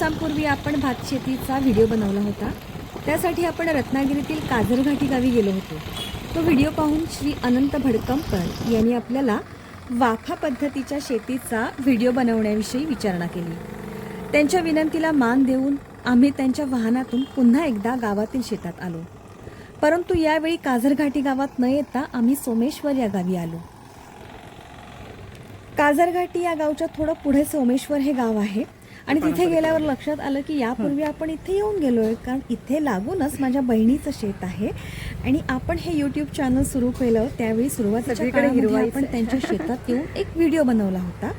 दिवसांपूर्वी आपण भातशेतीचा व्हिडिओ बनवला होता. त्यासाठी आपण रत्नागिरीतील काजरघाटी गावी गेलो होतो. तो व्हिडिओ पाहून श्री अनंत भडकमकर यांनी आपल्याला वाफा पद्धतीच्या शेतीचा व्हिडिओ बनवण्याविषयी विचारणा केली. त्यांच्या विनंतीला मान देऊन आम्ही त्यांच्या वाहनातून पुन्हा एकदा गावातील शेतात आलो. परंतु यावेळी काजरघाटी गावात न येता आम्ही सोमेश्वर या गावी आलो. काजरघाटी या गावच्या थोडं पुढे सोमेश्वर हे गाव आहे. आणि तिथे गेल्यावर लक्षात आलं की यापूर्वी आपण इथे येऊन गेलोय कारण इथे लागूनच माझ्या बहिणीचं शेत आहे. आणि आपण हे युट्यूब चॅनल सुरू केलं त्यावेळी हिरवाईच आपण त्यांच्या शेतात येऊन एक व्हिडिओ बनवला होता.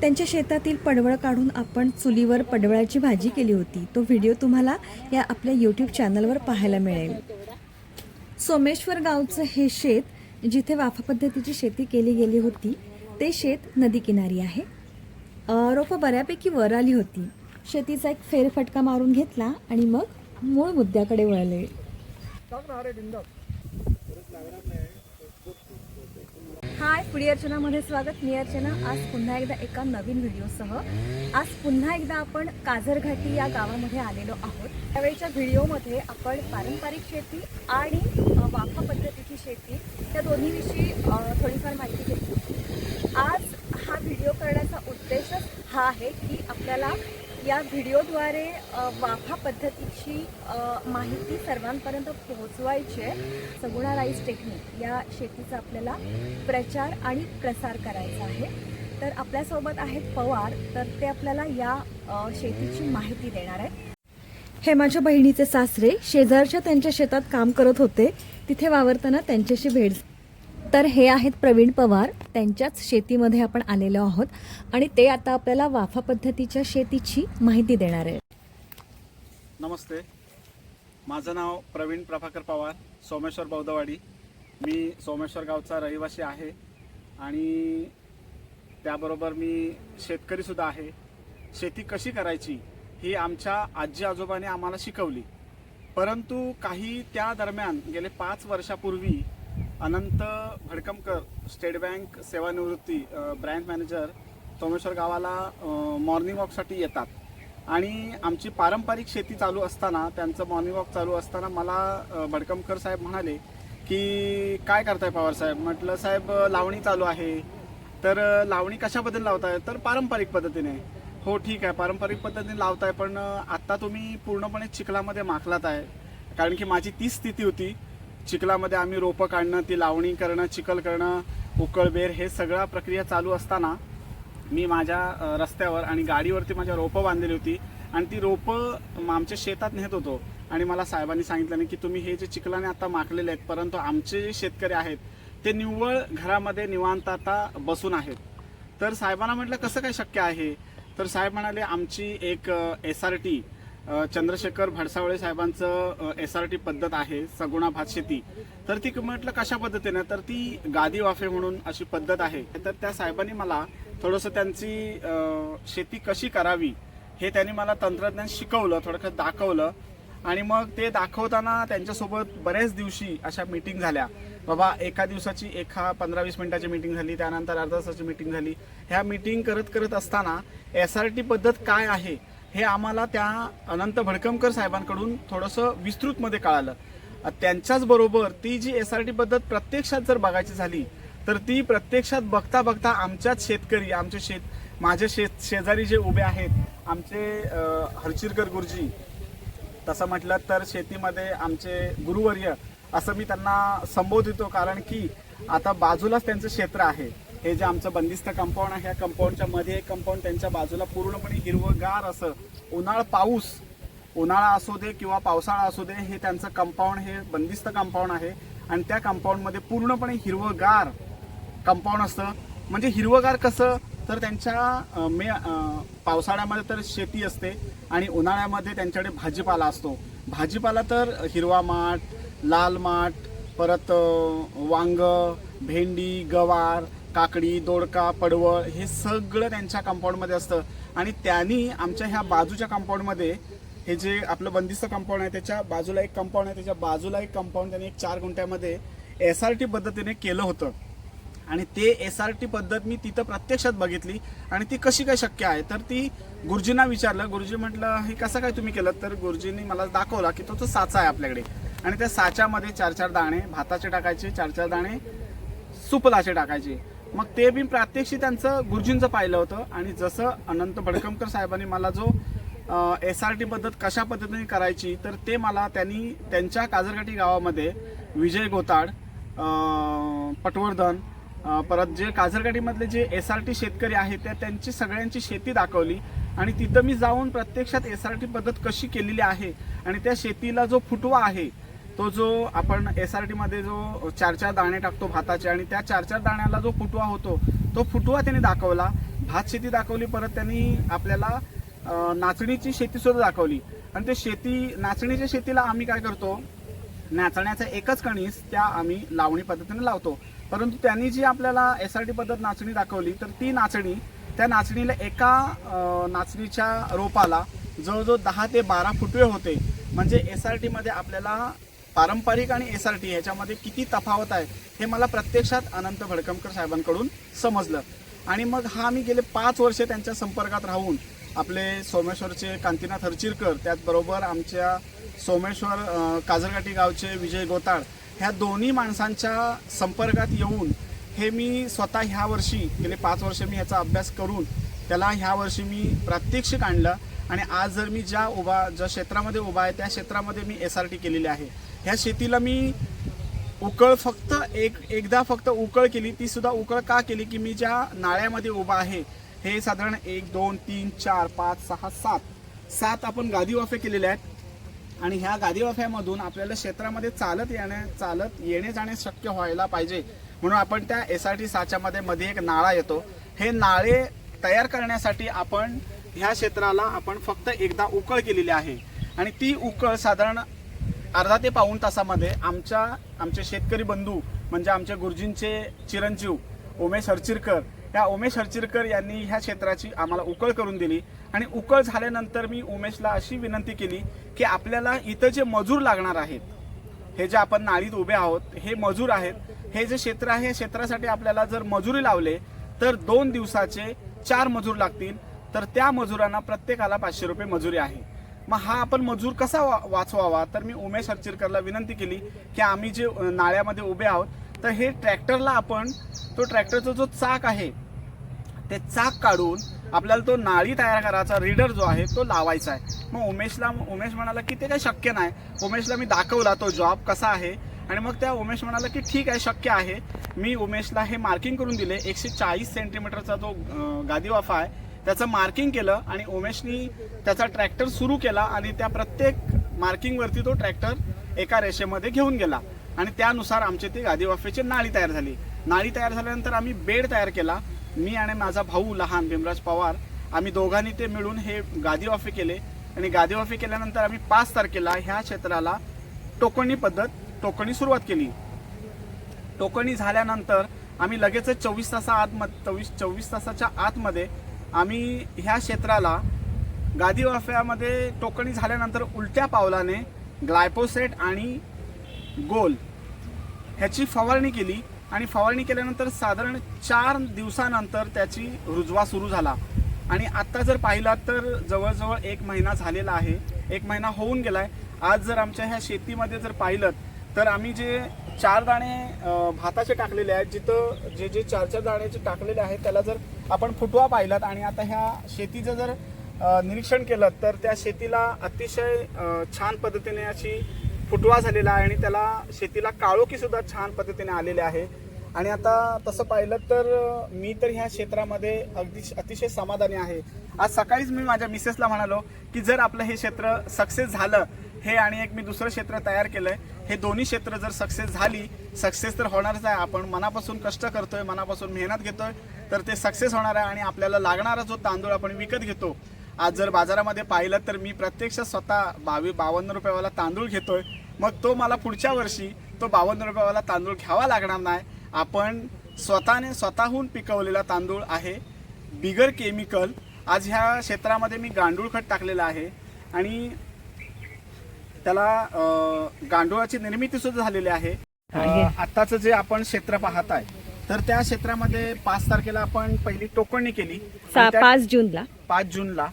त्यांच्या शेतातील पडवळ काढून आपण चुलीवर पडवळाची भाजी केली होती. तो व्हिडिओ तुम्हाला या आपल्या यूट्यूब चॅनलवर पाहायला मिळेल. सोमेश्वर गावचं हे शेत जिथे वाफा पद्धतीची शेती केली गेली होती ते शेत नदीकिनारी आहे. रोपं बऱ्यापैकी वर आली होती. शेतीचा एक फेरफटका मारून घेतला आणि मग मूळ मुद्द्याकडे वळले. हाय पुढी अर्चनामध्ये स्वागत. मी अर्चना. आज पुन्हा एकदा एका नवीन व्हिडिओसह. आज पुन्हा एकदा आपण काजरघाटी या गावामध्ये आलेलो आहोत. त्यावेळीच्या व्हिडिओमध्ये आपण पारंपरिक शेती आणि वाफा पद्धतीची शेती त्या दोन्हीविषयी थोडीफार माहिती घेतली. आज हा व्हिडिओ करण्याचा उद्देशच हा आहे की आपल्याला या व्हिडिओद्वारे वाफा पद्धतीची माहिती सर्वांपर्यंत पोहोचवायची आहे. सगुणा राईस टेक्निक या शेतीचा आपल्याला प्रचार आणि प्रसार करायचा आहे. तर आपल्यासोबत आहेत पवार तर ते आपल्याला या शेतीची माहिती देणार आहेत. हे माझ्या बहिणीचे सासरे शेजारच्या त्यांच्या शेतात काम करत होते. तिथे वावरताना त्यांच्याशी भेट तर हे आहेत प्रवीण पवार. त्यांच्याच शेतीमध्ये आपण आलेलो आहोत आणि ते आता आपल्याला वाफा पद्धतीच्या शेतीची माहिती देणार आहे नमस्ते. माझं नाव प्रवीण प्रभाकर पवार सोमेश्वर बौद्धवाडी. मी सोमेश्वर गावचा रहिवासी आहे आणि त्याबरोबर मी शेतकरीसुद्धा आहे. शेती कशी करायची ही आमच्या आजी आजोबांनी आम्हाला शिकवली. परंतु काही त्या दरम्यान गेले पाच वर्षापूर्वी अनंत भडकमकर स्टेट बँक सेवानिवृत्ती ब्रँच मॅनेजर सोमेश्वर गावाला मॉर्निंग वॉकसाठी येतात. आणि आमची पारंपरिक शेती चालू असताना त्यांचं मॉर्निंग वॉक चालू असताना मला भडकमकर साहेब म्हणाले की काय करताय पवार साहेब? म्हटलं साहेब लावणी चालू आहे. तर लावणी कशाबद्दल लावताय? तर पारंपरिक पद्धतीने. हो ठीक आहे पारंपरिक पद्धतीने लावताय पण आत्ता तुम्ही पूर्णपणे चिखलामध्ये माखलात आहे. कारण की माझी तीच स्थिती होती चिखलामध्ये आम्ही रोपं काढणं ती लावणी करणं चिखल करणं उकळबेर हे सगळ्या प्रक्रिया चालू असताना मी माझ्या रस्त्यावर आणि गाडीवरती माझ्या रोपं बांधलेली होती आणि ती रोपं आमच्या शेतात नेत होतो. आणि मला साहेबांनी सांगितलं नाही की तुम्ही हे जे चिखलाने आता माखलेले आहेत परंतु आमचे जे शेतकरी आहेत ते निव्वळ घरामध्ये निवांत आता बसून आहेत. तर साहेबांना म्हटलं कसं काय शक्य आहे? तर साहेब म्हणाले आमची एक S R T Chandrashekhar Bhadsawale साहेबांचं एस आर टी पद्धत आहे सगुणा भात शेती. तर ती म्हटलं कशा पद्धतीने? तर ती गादी वाफे म्हणून अशी पद्धत आहे. तर त्या साहेबांनी मला थोडंसं त्यांची शेती कशी करावी हे त्यांनी मला तंत्रज्ञान शिकवलं थोडंसं दाखवलं. आणि मग ते दाखवताना त्यांच्यासोबत बऱ्याच दिवशी अशा मीटिंग झाल्या. बाबा एका दिवसाची एका पंधरा वीस मिनिटाची मीटिंग झाली त्यानंतर अर्धा तासाची मीटिंग झाली. ह्या मीटिंग करत करत असताना एस आर टी पद्धत काय आहे? हे आम्हाला त्या अनंत भडकमकर साहेबांकडून थोडंसं विस्तृतमध्ये कळालं. त्यांच्याच बरोबर ती जी एस आर टी पद्धत प्रत्यक्षात जर बघायची झाली तर ती प्रत्यक्षात बघता बघता आमच्याच शेतकरी आमचे शेत माझे शेत शेजारी जे उभे आहेत आमचे हरचिरकर गुरुजी तसं म्हटलं तर शेतीमध्ये आमचे गुरुवर्य असं मी त्यांना संबोधितो. कारण की आता बाजूलाच त्यांचं क्षेत्र आहे. हे जे आमचं बंदिस्त कंपाऊंड आहे या कंपाऊंडच्या मध्ये एक कंपाऊंड त्यांच्या बाजूला पूर्णपणे हिरवंगार असं उन्हाळ पाऊस उन्हाळा असू दे किंवा पावसाळा असू दे हे त्यांचं कंपाऊंड हे बंदिस्त कंपाऊंड आहे. आणि त्या कंपाऊंडमध्ये पूर्णपणे हिरवंगार कंपाऊंड असतं. म्हणजे हिरवगार कसं? तर त्यांच्या मे पावसाळ्यामध्ये तर शेती असते आणि उन्हाळ्यामध्ये त्यांच्याकडे भाजीपाला असतो. भाजीपाला तर हिरवा माठ लाल माठ परत वांग भेंडी गवार काकडी दोडका पडवळ हे सगळं त्यांच्या कंपाऊंडमध्ये असतं. आणि त्यांनी आमच्या ह्या बाजूच्या कंपाऊंडमध्ये हे जे आपलं बंदिस्त कंपाऊंड आहे त्याच्या बाजूला एक कंपाऊंड आहे त्याच्या बाजूला एक कंपाऊंड त्यांनी एक चार गुंठ्यामध्ये एस आर टी पद्धतीने केलं होतं. आणि ते एस आर टी पद्धत मी तिथं प्रत्यक्षात बघितली आणि ती कशी काय शक्य आहे? तर ती गुरुजींना विचारलं. गुरुजी म्हटलं हे कसं काय तुम्ही केलं? तर गुरुजींनी मला दाखवला की तो तो साचा आहे आपल्याकडे. आणि त्या साच्यामध्ये चार चार दाणे भाताचे टाकायचे चार चार दाणे सुपलाचे टाकायचे. मग ते मी प्रात्यक्षिक त्यांचं गुरुजींचं पाहिलं होतं. आणि जसं अनंत भडकमकर साहेबांनी मला जो एस आर टी पद्धत कशा पद्धतीने करायची तर ते मला त्यांनी त्यांच्या काजरगाठी गावामध्ये विजय गोताड पटवर्धन परत जे काजरकाठीमधले जे एस आर टी शेतकरी आहेत त्या त्यांची सगळ्यांची शेती दाखवली. आणि तिथं मी जाऊन प्रत्यक्षात एस आर टी पद्धत कशी केलेली आहे आणि त्या शेतीला जो फुटवा आहे तो जो आपण एस आर टीमध्ये जो चार चार दाणे टाकतो भाताचे आणि त्या चार चार दाण्याला जो फुटवा होतो तो फुटवा त्यांनी दाखवला. भात शेती दाखवली परत त्यांनी आपल्याला नाचणीची शेती सुद्धा दाखवली. आणि ते शेती नाचणीच्या शेतीला आम्ही काय करतो नाचण्याचा एकच कणीस त्या आम्ही लावणी पद्धतीने लावतो. परंतु त्यांनी जी आपल्याला एस आर टी पद्धत नाचणी दाखवली तर ती नाचणी त्या नाचणीला एका नाचणीच्या रोपाला जवळजवळ दहा ते बारा फुटवे होते. म्हणजे एस आर टीमध्ये आपल्याला पारंपरिक आणि एस आर टी याच्यामध्ये किती तफावत आहे हे मला प्रत्यक्षात अनंत भडकमकर साहेबांकडून समजलं. आणि मग हा मी गेले पाच वर्षे त्यांच्या संपर्कात राहून आपले सोमेश्वरचे कांतीनाथ हरचिरकर त्याचबरोबर आमच्या सोमेश्वर काजरगाठी गावचे विजय गोताळ ह्या दोन्ही माणसांच्या संपर्कात येऊन हे मी स्वतः ह्या वर्षी गेले पाच वर्ष मी ह्याचा अभ्यास करून त्याला ह्या वर्षी मी प्रात्यक्षिक आणलं. आणि आज जर मी ज्या उभा ज्या क्षेत्रामध्ये उभा आहे त्या क्षेत्रामध्ये मी एस आर टी केलेली आहे. ह्या शेतीला मी उकळ फक्त एक एकदा फक्त उकळ केली ती सुद्धा उकळ का केली की मी ज्या नाळ्यामध्ये उभा आहे हे साधारण एक दोन तीन चार पाच सहा सात सात आपण गादी वाफे केलेले आहेत. आणि ह्या गादी वाफ्यामधून आपल्याला क्षेत्रामध्ये चालत येण्या चालत येणे जाणे शक्य व्हायला पाहिजे. म्हणून आपण त्या एस आर टी साच्यामध्ये मध्ये एक नाळा येतो. हे नाळे तयार करण्यासाठी आपण ह्या क्षेत्राला आपण फक्त एकदा उकळ केलेली आहे. आणि ती उकळ साधारण अर्धा ते पाऊण तासामध्ये आमच्या आमचे शेतकरी बंधू म्हणजे आमच्या गुरुजींचे चिरंजीव उमेश हरचिरकर या उमेश हरचिरकर यांनी ह्या क्षेत्राची आम्हाला उकळ करून दिली. आणि उकळ झाल्यानंतर मी उमेशला अशी विनंती केली की आपल्याला इथं जे मजूर लागणार आहेत हे जे आपण नाळीत उभे आहोत हे मजूर आहेत हे जे क्षेत्र आहे या क्षेत्रासाठी आपल्याला जर मजुरी लावले तर दोन दिवसाचे चार मजूर लागतील. तर त्या मजुरांना प्रत्येकाला पाचशे रुपये मजुरी आहे. मग हा आपण मजूर कसा वा- वाचवावा? तर मी उमेश हरचिरकरला विनंती केली की आम्ही जे नाळ्यामध्ये उभे आहोत तर हे ट्रॅक्टरला आपण तो ट्रॅक्टरचा जो चाक आहे ते चाक काढून आपल्याला तो नाळी तयार करायचा रीडर जो आहे तो लावायचा आहे. मग उमेशला उमेश म्हणाला की ते काही शक्य नाही. उमेशला मी दाखवला तो जॉब कसा आहे. आणि मग त्या उमेश म्हणाला की ठीक आहे शक्य आहे. मी उमेशला हे मार्किंग करून दिले. एकशे चाळीस सेंटीमीटरचा जो अं, गादी वाफा आहे त्याचं मार्किंग केलं आणि उमेशनी त्याचा ट्रॅक्टर सुरू केला आणि त्या प्रत्येक मार्किंगवरती तो ट्रॅक्टर एका रेषेमध्ये घेऊन गेला. आणि त्यानुसार आमचे ते गादी वाफेची नाळी तयार झाली. नाळी तयार झाल्यानंतर आम्ही बेड तयार केला. मी आणि माझा भाऊ लहान भीमराज पवार आम्ही दोघांनी ते मिळून हे गादी वाफे केले. आणि गादी वाफे केल्यानंतर आम्ही पाच तारखेला ह्या क्षेत्राला टोकणी पद्धत टोकणी सुरुवात केली. टोकणी झाल्यानंतर आम्ही लगेचच चोवीस तासा आत चोवीस चोवीस तासाच्या आतमध्ये आम्ही ह्या क्षेत्राला गादी वाफ्यामध्ये टोकणी झाल्यानंतर उलट्या पावलाने ग्लायपोसेट आणि गोल ह्याची फवारणी केली. आणि फवारणी केल्यानंतर साधारण चार दिवसानंतर त्याची रुजवा सुरू झाला. आणि आत्ता जर पाहिलात तर जवळजवळ एक महिना झालेला आहे. एक महिना होऊन गेला आहे आज जर आमच्या ह्या शेतीमध्ये जर पाहिलं तर आम्ही जे चार दाणे भाताचे टाकलेले आहेत जिथं जे जे चार चार दाण्याचे टाकलेले आहेत त्याला जर आपण फुटवा पाहिलात आणि आता ह्या शेतीचं जर निरीक्षण केलं तर त्या शेतीला अतिशय छान पद्धतीने अशी फुटवा झालेला आहे आणि त्याला शेतीला काळोखीसुद्धा छान पद्धतीने आलेले आहे. आणि आता तसं पाहिलं तर मी तर ह्या क्षेत्रामध्ये अगदी अतिशय समाधानी आहे. आज सकाळीच मी माझ्या मिसेसला म्हणालो की जर आपलं हे क्षेत्र सक्सेस झालं हे आणि एक मी दुसरं क्षेत्र तयार केलंय हे दोन्ही क्षेत्र जर सक्सेस झाली सक्सेस तर होणारच आहे. आपण मनापासून कष्ट करतोय मनापासून मेहनत घेतोय तर ते सक्सेस होणार आहे आणि आपल्याला लागणारा जो तांदूळ आपण विकत घेतो आज जर बाजारामध्ये पाहिलं तर मी प्रत्यक्ष स्वतः बावी बावन्न रुपयावाला तांदूळ घेतोय. मग तो मला पुढच्या वर्षी तो बावन्न रुपयावाला तांदूळ घ्यावा लागणार नाही. आपण स्वतःने स्वतःहून पिकवलेला तांदूळ आहे बिगर केमिकल. आज ह्या क्षेत्रामध्ये मी गांडूळ खत टाकलेलं आहे आणि त्याला गांडुळाची निर्मिती सुद्धा झालेली आहे. आत्ताचं जे आपण क्षेत्र पाहत आहे तर त्या क्षेत्रामध्ये पाच तारखेला आपण पहिली टोकणी केली. त्या- पाच जूनला. पाच जूनला.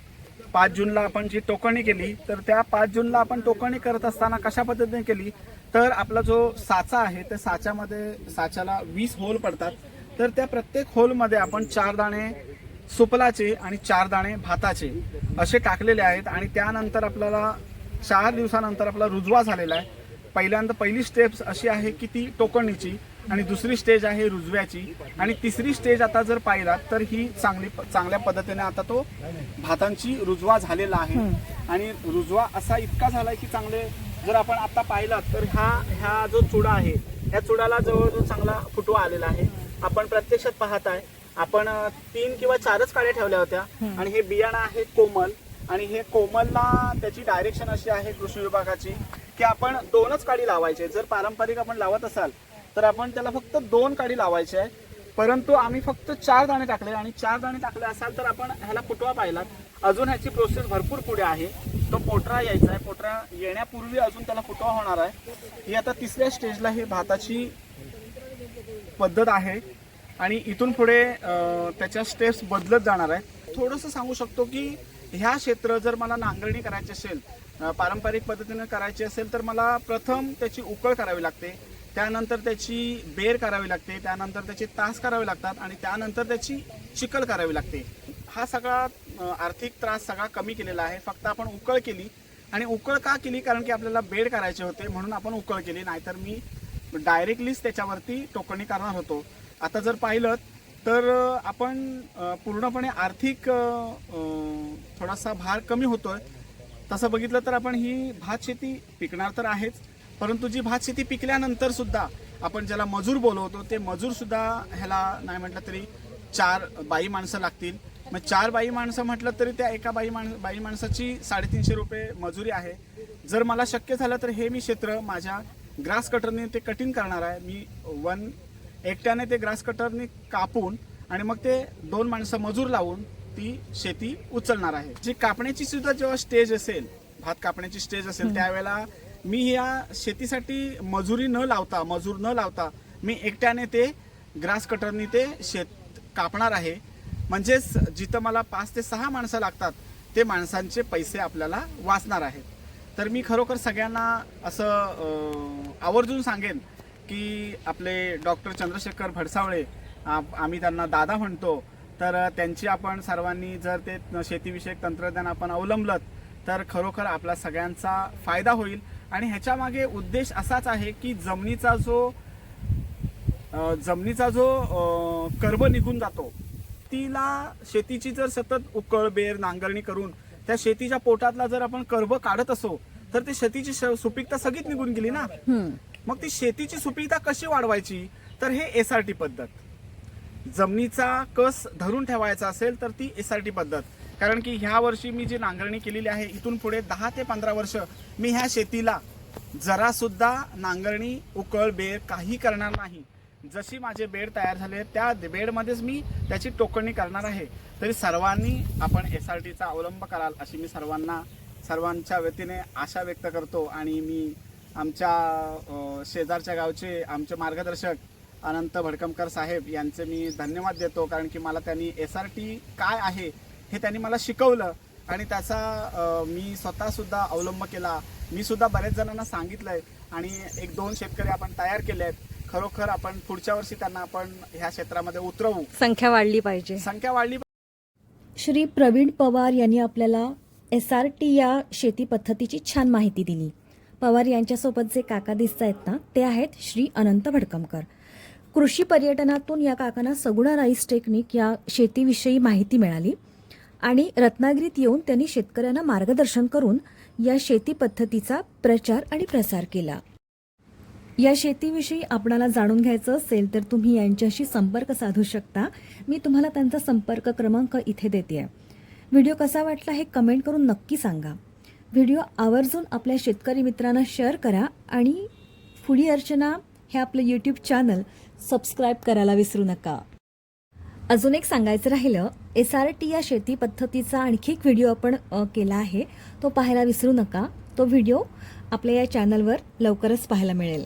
पाच जूनला आपण जी टोकणी केली तर त्या पाच जूनला आपण टोकणी करत असताना कशा पद्धतीने केली? तर आपला जो साचा आहे त्या साच्यामध्ये साच्याला वीस होल पडतात. तर त्या प्रत्येक होलमध्ये आपण चार दाणे सुपलाचे आणि चार दाणे भाताचे असे टाकलेले आहेत. आणि त्यानंतर आपल्याला चार दिवसानंतर आपला रुजवा झालेला आहे. पहिल्यांदा पहिली स्टेप्स अशी आहे की ती टोकणीची आणि दुसरी स्टेज आहे रुजव्याची. आणि तिसरी स्टेज आता जर पाहिलात तर ही चांगली चांगल्या पद्धतीने आता तो भातांची रुजवा झालेला आहे. आणि रुजवा असा इतका झालाय की चांगले जर आपण आता पाहिलात तर हा ह्या जो चुडा आहे ह्या चुडाला जवळजवळ चांगला फुटवा आलेला आहे. आपण प्रत्यक्षात पाहत आहे आपण तीन किंवा चारच काड्या ठेवल्या होत्या. आणि हे बियाणं आहे कोमल. आणि हे कोमलला त्याची डायरेक्शन अशी आहे कृषी विभागाची की आपण दोनच काडी लावायचे. जर पारंपरिक आपण लावत असाल तर आपण त्याला फक्त दोन काडी लावायचे आहे. परंतु आम्ही फक्त चार दाणे टाकले आणि चार दाणे टाकले असाल तर आपण ह्याला फुटवा पाहिलात. अजून ह्याची प्रोसेस भरपूर पुढे आहे. तो पोटरा यायचा आहे. पोटरा येण्यापूर्वी अजून त्याला फुटवा होणार आहे. ही आता तिसऱ्या स्टेजला ही भाताची पद्धत आहे. आणि इथून पुढे त्याच्या स्टेप्स बदलत जाणार आहे थोडंसं सांगू शकतो की ह्या क्षेत्र जर मला नांगरणी करायची असेल पारंपरिक पद्धतीने करायची असेल तर मला प्रथम त्याची उकळ करावी लागते. त्यानंतर त्याची बेर करावी लागते त्यानंतर त्याचे तास करावे लागतात आणि त्यानंतर त्याची चिकल करावी लागते. हा सगळा आर्थिक त्रास सगळा कमी केलेला आहे. फक्त आपण उकळ केली आणि उकळ का केली? कारण की आपल्याला बेड करायचे होते म्हणून आपण उकळ केली. नाहीतर मी डायरेक्टलीच त्याच्यावरती टोकणी करणार होतो. आता जर पाहिलं तर आपण पूर्णपणे आर्थिक थोडासा भार कमी होतोय. तसं बघितलं तर आपण ही भात शेती पिकणार तर आहेच. परंतु जी भात शेती पिकल्यानंतर सुद्धा आपण ज्याला मजूर बोलवतो ते मजूर सुद्धा ह्याला नाही म्हटलं तरी चार बाई माणसं लागतील. मग चार बाई माणसं म्हटलं तरी त्या एका बाई माण बाई माणसाची साडेतीनशे रुपये मजुरी आहे. जर मला शक्य झालं तर हे मी क्षेत्र माझ्या ग्रास कटरने ते कटिंग करणार आहे. मी वन एकट्याने ते ग्रास कटरने कापून आणि मग ते दोन माणसं मजूर लावून ती शेती उचलणार आहे. जी कापण्याची सुद्धा जेव्हा स्टेज असेल भात कापण्याची स्टेज असेल त्यावेळेला मी या शेतीसाठी मजुरी न लावता मजूर न लावता मी एकट्याने ते ग्रास कटरनी ते शेत कापणार आहे. म्हणजेच जिथं मला पाच ते सहा माणसं लागतात ते माणसांचे पैसे आपल्याला वाचणार आहेत. तर मी खरोखर सगळ्यांना असं आवर्जून सांगेन की आपले डॉक्टर चंद्रशेखर भडसावळे आम्ही त्यांना दादा म्हणतो. तर त्यांची आपण सर्वांनी जर ते शेतीविषयक तंत्रज्ञान आपण अवलंबलं तर खरोखर आपला सगळ्यांचा फायदा होईल. आणि ह्याच्या मागे उद्देश असाच आहे की जमिनीचा जो जमिनीचा जो कर्ब निघून जातो तिला शेतीची जर सतत उकळ बेर नांगरणी करून त्या शेतीच्या पोटातला जर आपण कर्ब काढत असो तर ती शेतीची सुपीकता सगळीच निघून गेली ना? मग ती शेतीची सुपीकता कशी वाढवायची? तर हे एस आर टी पद्धत. जमिनीचा कस धरून ठेवायचा असेल तर ती एस आर टी पद्धत. कारण की ह्या वर्षी मी जी नांगरणी केलेली आहे इथून पुढे दहा ते पंधरा वर्ष मी ह्या शेतीला जरा सुद्धा नांगरणी उकळ बेड काही करणार नाही. जशी माझे बेड तयार झाले त्या बेडमध्येच मी त्याची टोकणी करणार आहे. तरी सर्वांनी आपण एस आर टीचा अवलंब कराल अशी मी सर्वांना सर्वांच्या वतीने आशा व्यक्त करतो. आणि मी आमच्या शेजारच्या गावचे आमचे मार्गदर्शक अनंत भडकमकर साहेब यांचे मी धन्यवाद देतो. कारण की मला त्यांनी एस आर टी काय आहे हे त्यांनी मला शिकवलं आणि त्याचा मी स्वतः सुद्धा अवलंब केला. मी सुद्धा बऱ्याच जणांना सांगितलंय आणि एक दोन शेतकरी आपण तयार केले आहेत खरोखर आपण पुढच्या वर्षी त्यांना आपण ह्या क्षेत्रामध्ये उतरवू. संख्या वाढली पाहिजे. संख्या वाढली श्री प्रवीण पवार यांनी आपल्याला एस आर टी या शेती पद्धतीची छान माहिती दिली. पवार यांच्यासोबत जे काका दिसत आहेत ना ते आहेत श्री अनंत भडकमकर. कृषी पर्यटनातून या काकांना सगुणा राईस टेक्निक या शेतीविषयी माहिती मिळाली. आणि रत्नागिरीत येऊन त्यांनी शेतकऱ्यांना मार्गदर्शन करून या शेती पद्धतीचा प्रचार आणि प्रसार केला. या शेतीविषयी आपणाला जाणून घ्यायचं असेल तर तुम्ही यांच्याशी संपर्क साधू शकता. मी तुम्हाला त्यांचा संपर्क क्रमांक इथे देते व्हिडिओ कसा वाटला हे कमेंट करून नक्की सांगा. व्हिडिओ आवर्जून आपल्या शेतकरी मित्रांना शेअर करा आणि फुडी अर्चना हे आपलं यूट्यूब चॅनल सबस्क्राईब करायला विसरू नका. अजून एक सांगायचं राहिलं एस आर टी या शेती पद्धतीचा आणखी एक व्हिडिओ आपण केला आहे. तो पाहायला विसरू नका. तो व्हिडिओ आपल्या या चॅनलवर लवकरच पाहायला मिळेल.